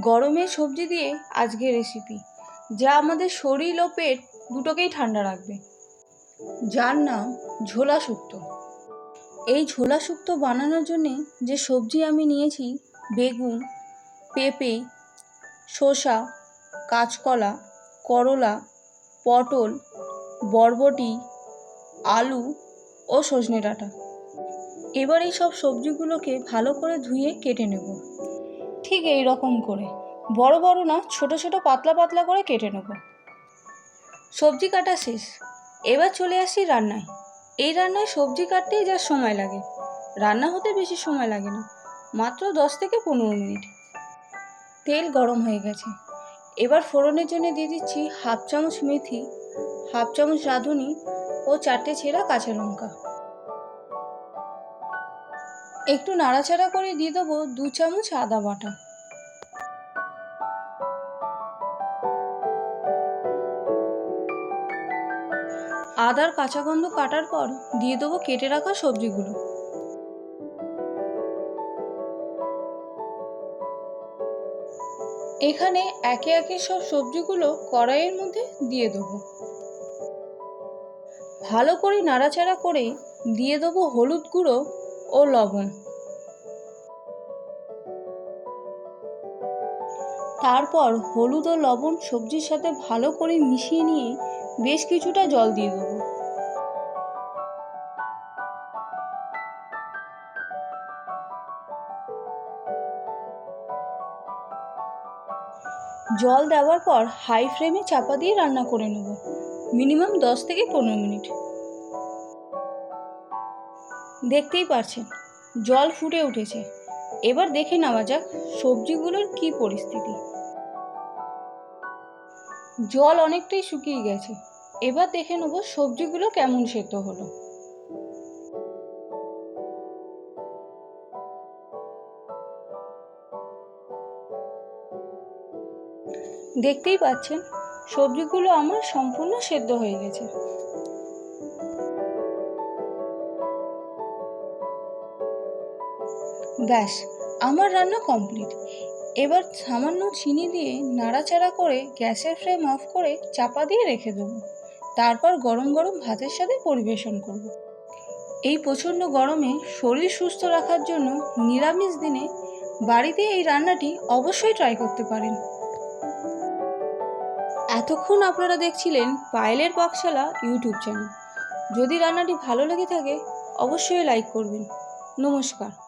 গরমে সবজি দিয়ে আজকে রেসিপি যা আমাদের শরীর ও পেট দুটোকেই ঠান্ডা রাখবে। যার নাম ঝোলা শুক্তো। এই ঝোলা শুক্তো বানানোর জন্যে যে সবজি আমি নিয়েছি, বেগুন, পেঁপে, শসা, কাঁচকলা, করলা, পটল, বরবটি, আলু ও সজনে ডাঁটা। এবার এই সব সবজিগুলোকে ভালো করে ধুয়ে কেটে নেব। ঠিক এই রকম করে। বড় বড় না, ছোট ছোট পাতলা পাতলা করে কেটে নেব। সবজি কাটা শেষ। এবার চলে আসি রান্নায়। এই রান্নায় সবজি কাটতেই যা সময় লাগে। রান্না হতে বেশি সময় লাগে না। মাত্র দশ থেকে পনেরো মিনিট। তেল গরম হয়ে গেছে। এবার ফোড়নের জন্য দিয়ে দিচ্ছি হাফ চামচ মেথি, হাফ চামচ রাঁধুনি ও চারটে ছেঁড়া কাঁচা লঙ্কা। একটু নাড়াচাড়া করে দিয়ে দেবো দু চামচ আদা বাটা। আদার কাঁচা গন্ধ কাটার পর দিয়ে দেবো কেটে রাখা সবজিগুলো। এখানে একে একে সব সবজিগুলো কড়াইয়ের মধ্যে দিয়ে দেবো। ভালো করে নাড়াচাড়া করে দিয়ে দেবো হলুদ গুঁড়ো ও লবণ। তারপর হলুদ ও লবণ সবজির সাথে ভালো করে মিশিয়ে নিয়ে বেশ কিছুটা জল দিয়ে দেবো। জল দেওয়ার পর হাই ফ্লেমে চাপা দিয়ে রান্না করে নেব। মিনিমাম দশ থেকে পনেরো মিনিট। দেখতেই পারছেন, জল ফুটে উঠেছে। এবার দেখে নেওয়া যাক সবজিগুলোর কি পরিস্থিতি। জল অনেকটাই শুকিয়ে গেছে। এবার দেখে নেব সবজিগুলো কেমন সেদ্ধ হলো। দেখতেই পাচ্ছেন, সবজিগুলো আমার সম্পূর্ণ সেদ্ধ হয়ে গেছে। ব্যাস, আমার রান্না কমপ্লিট এবার সামান্য চিনি দিয়ে নাড়াচাড়া করে গ্যাসের ফ্লেম অফ করে চাপা দিয়ে রেখে দেবো। তারপর গরম গরম ভাতের সাথে পরিবেশন করব। এই প্রচণ্ড গরমে শরীর সুস্থ রাখার জন্য নিরামিষ দিনে বাড়িতে এই রান্নাটি অবশ্যই ট্রাই করতে পারেন। এতক্ষণ আপনারা দেখছিলেন পায়েলের পাকশালা ইউটিউব চ্যানেল যদি রান্নাটি ভালো লেগে থাকে, অবশ্যই লাইক করবেন। নমস্কার।